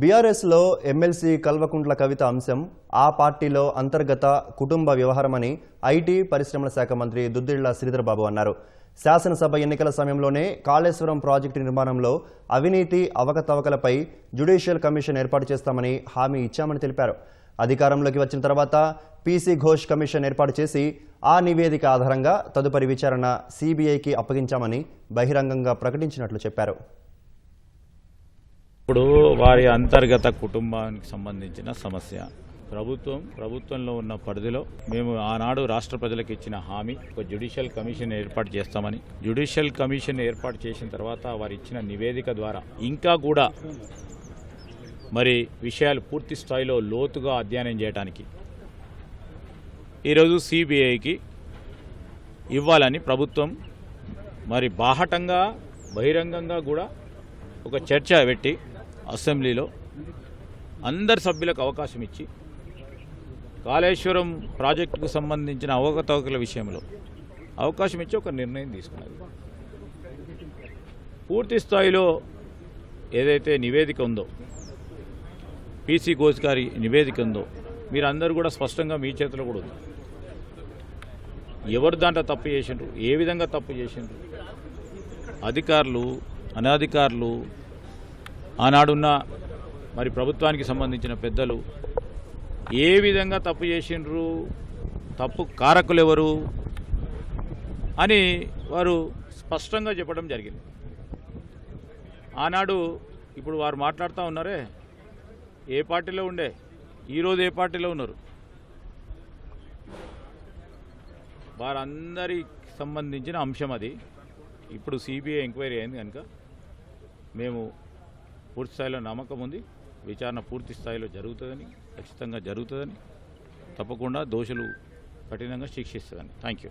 బీఆర్ఎస్లో ఎమ్మెల్సీ కల్వకుంట్ల కవిత అంశం ఆ పార్టీలో అంతర్గత కుటుంబ వ్యవహారమని ఐటీ పరిశ్రమల శాఖ మంత్రి దుద్దిళ్ళ శ్రీధర్బాబు అన్నారు. శాసనసభ ఎన్నికల సమయంలోనే కాళేశ్వరం ప్రాజెక్టు నిర్మాణంలో అవినీతి అవకతవకలపై జ్యుడిషియల్ కమిషన్ ఏర్పాటు చేస్తామని హామీ ఇచ్చామని తెలిపారు. అధికారంలోకి వచ్చిన తర్వాత పీసీ ఘోష్ కమిషన్ ఏర్పాటు చేసి ఆ నివేదిక ఆధారంగా తదుపరి విచారణ సీబీఐకి అప్పగించామని బహిరంగంగా ప్రకటించినట్లు చెప్పారు. ఇప్పుడు వారి అంతర్గత కుటుంబానికి సంబంధించిన సమస్య. ప్రభుత్వం ప్రభుత్వంలో ఉన్న పరిధిలో మేము ఆనాడు రాష్ట్ర ప్రజలకు ఇచ్చిన హామీ ఒక జ్యుడిషియల్ కమిషన్ ఏర్పాటు చేస్తామని. జ్యుడిషియల్ కమిషన్ ఏర్పాటు చేసిన తర్వాత వారు ఇచ్చిన నివేదిక ద్వారా ఇంకా కూడా మరి విషయాలు పూర్తి స్థాయిలో లోతుగా అధ్యయనం చేయడానికి ఈరోజు సిబిఐకి ఇవ్వాలని ప్రభుత్వం మరి బాహటంగా బహిరంగంగా కూడా ఒక చర్చ పెట్టి అసెంబ్లీలో అందరి సభ్యులకు అవకాశం ఇచ్చి కాళేశ్వరం ప్రాజెక్టుకు సంబంధించిన అవకతవకల విషయంలో అవకాశం ఇచ్చి ఒక నిర్ణయం తీసుకున్నది పూర్తి స్థాయిలో ఏదైతే నివేదిక ఉందో పీసీ ఘోష్ గారి నివేదిక ఉందో మీరందరూ కూడా స్పష్టంగా మీ చేతిలో కూడా ఉంది. ఎవరు దాంట్లో తప్పు చేసిండ్రు? ఏ విధంగా తప్పు చేసిండ్రు? అధికారులు అనధికారులు ఆనాడున్న మరి ప్రభుత్వానికి సంబంధించిన పెద్దలు ఏ విధంగా తప్పు చేసిండ్రు? తప్పు కారకులు ఎవరు అని వారు స్పష్టంగా చెప్పడం జరిగింది. ఆనాడు ఇప్పుడు వారు మాట్లాడుతూ ఉన్నారే? ఏ పార్టీలో ఉండే? ఈరోజు ఏ పార్టీలో ఉన్నారు? వారందరికి సంబంధించిన అంశం అది. ఇప్పుడు సిబిఐ ఎంక్వైరీ అయింది కనుక మేము పూర్తి స్థాయిలో నమ్మకం ఉంది. విచారణ పూర్తి స్థాయిలో జరుగుతుందని ఖచ్చితంగా జరుగుతుందని తప్పకుండా దోషులు కఠినంగా శిక్షిస్తుందని. Thank you